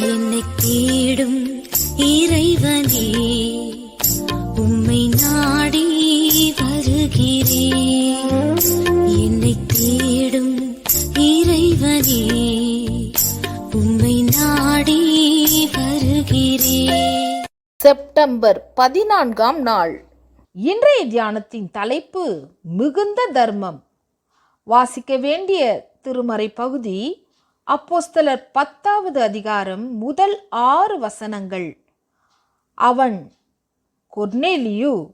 என்னை தேடும் இறைவனே உம்மை நாடி வருகிறேன் என்னை தேடும் இறைவனே உம்மை நாடி வருகிறேன் செப்டம்பர் பதினான்காம் நாள். இன்றைய தியானத்தின் தலைப்பு மிகுந்த தர்மம். வாசிக்க வேண்டிய திருமறை பகுதி அப்போஸ்தலர் பத்தாவது அதிகாரம் முதல் ஆறு வசனங்கள். அவன் கொர்னேலியு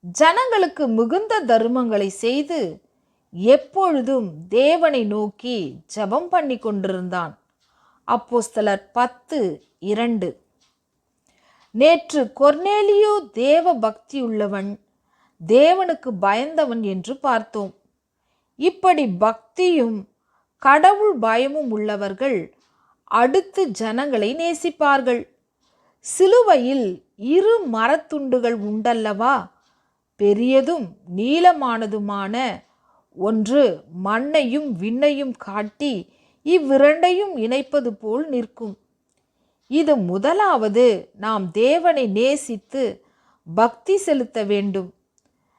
ஜனங்களுக்கு மிகுந்த தர்மங்களை செய்து எப்பொழுதும் தேவனை நோக்கி ஜெபம் பண்ணி கொண்டிருந்தான். அப்போஸ்தலர் பத்து இரண்டு. நேற்று கொர்னேலியு தேவ பக்தியுள்ளவன் தேவனுக்கு பயந்தவன் என்று பார்த்தோம். இப்படி பக்தியும் கடவுள் பயமும் உள்ளவர்கள் அடுத்து ஜனங்களை நேசிப்பார்கள். சிலுவையில் இரு மரத்துண்டுகள் உண்டல்லவா? பெரியதும் நீளமானதுமான ஒன்று மண்ணையும் விண்ணையும் காட்டி இவ்விரண்டையும் இணைப்பது போல் நிற்கும். இது முதலாவது நாம் தேவனை நேசித்து பக்தி செலுத்த வேண்டும்.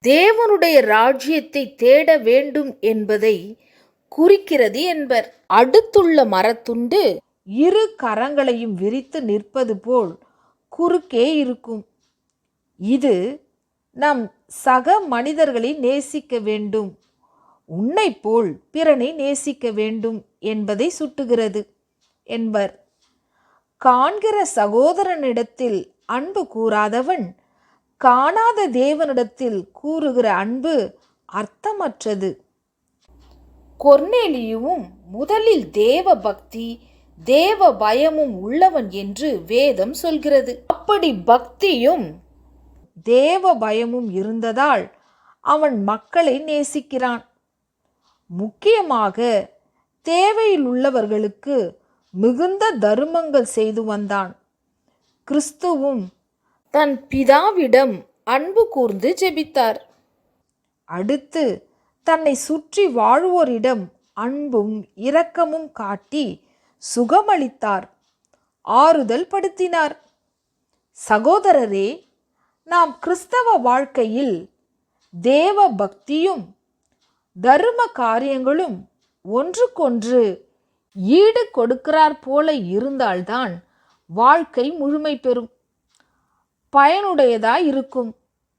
தேவனுடைய ராஜ்யத்தை தேட வேண்டும் என்பதை குறிக்கிறது என்பர். அடுத்துள்ள மரத்துண்டு இரு கரங்களையும் விரித்து நிற்பது போல் குறுக்கே இருக்கும். இது நம் சக மனிதர்களை நேசிக்க வேண்டும். உன்னை போல் பிறனை நேசிக்க வேண்டும் என்பதை சுட்டுகிறது என்பர். காண்கிற சகோதரனிடத்தில் அன்பு கூறாதவன் காணாத தேவனிடத்தில் கூறுகிற அன்பு அர்த்தமற்றது. கொர்னேலியுவும் முதலில் தேவ பக்தி தேவ பயமும் உள்ளவன் என்று வேதம் சொல்கிறது. அப்படி பக்தியும் தேவ பயமும் இருந்ததால் அவன் மக்களை நேசிக்கிறான். முக்கியமாக தேவையில் உள்ளவர்களுக்கு மிகுந்த தருமங்கள் செய்து வந்தான். கிறிஸ்துவும் தன் பிதாவிடம் அன்பு கூர்ந்து ஜெபித்தார். அடுத்து தன்னை சுற்றி வாழ்வோரிடம் அன்பும் இரக்கமும் காட்டி சுகமளித்தார். ஆறுதல் படுத்தினார். சகோதரரே நாம் கிறிஸ்தவ வாழ்க்கையில் தேவ பக்தியும் தர்ம காரியங்களும் ஒன்றுக்கொன்று ஈடு கொடுக்கிறார் போல இருந்தால்தான் வாழ்க்கை முழுமை பெறும். பயனுடையதாய் இருக்கும்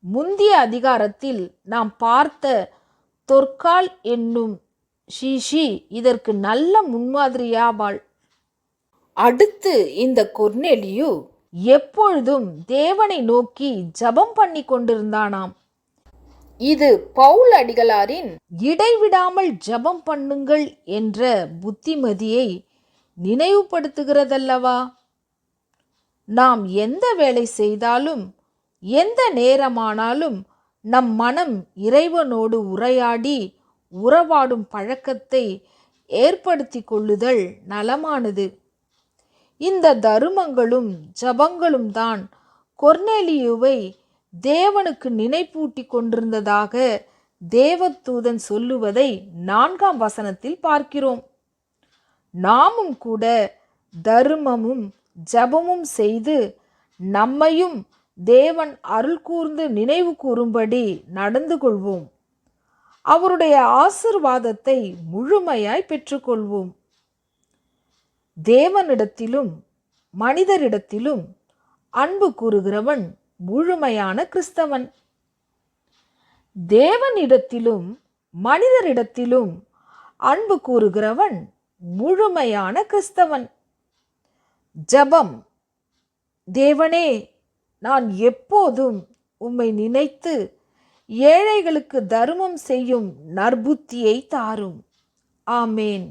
முந்திய அதிகாரத்தில் நாம் பார்த்த தொற்கால் என்னும் ஷீஷி இதற்கு நல்ல முன்மாதிரியாவாள். அடுத்து இந்த கொர்னேலியு எப்பொழுதும் தேவனை நோக்கி ஜபம் பண்ணி கொண்டிருந்தானாம். இது பவுல் அடிகளாரின் இடைவிடாமல் ஜெபம் பண்ணுங்கள் என்ற புத்திமதியை நினைவுபடுத்துகிறதல்லவா? நாம் எந்த வேலை செய்தாலும் எந்த நேரமானாலும் நம் மனம் இறைவனோடு உரையாடி உறவாடும் பழக்கத்தை ஏற்படுத்தி கொள்ளுதல் நலமானது. இந்த தருமங்களும் ஜபங்களும் தான் கொர்னேலியுவை தேவனுக்கு நினைப்பூட்டி கொண்டிருந்ததாக தேவதூதன் சொல்லுவதை நான்காம் வசனத்தில் பார்க்கிறோம். நாமும் கூட தர்மமும் ஜபமும் செய்து நம்மையும் தேவன் அருள் கூர்ந்து நினைவு கூறும்படி நடந்து கொள்வோம். அவருடைய ஆசிர்வாதத்தை முழுமையாய் பெற்றுக்கொள்வோம். தேவனிடத்திலும் மனிதரிடத்திலும் அன்பு கூறுகிறவன் முழுமையான கிறிஸ்தவன். தேவனிடத்திலும் மனிதரிடத்திலும் அன்பு கூறுகிறவன் முழுமையான கிறிஸ்தவன். ஜபம். தேவனே நான் எப்போதும் உம்மை நினைத்து ஏழைகளுக்கு தர்மம் செய்யும் நற்புத்தியை தாரும். ஆமேன்.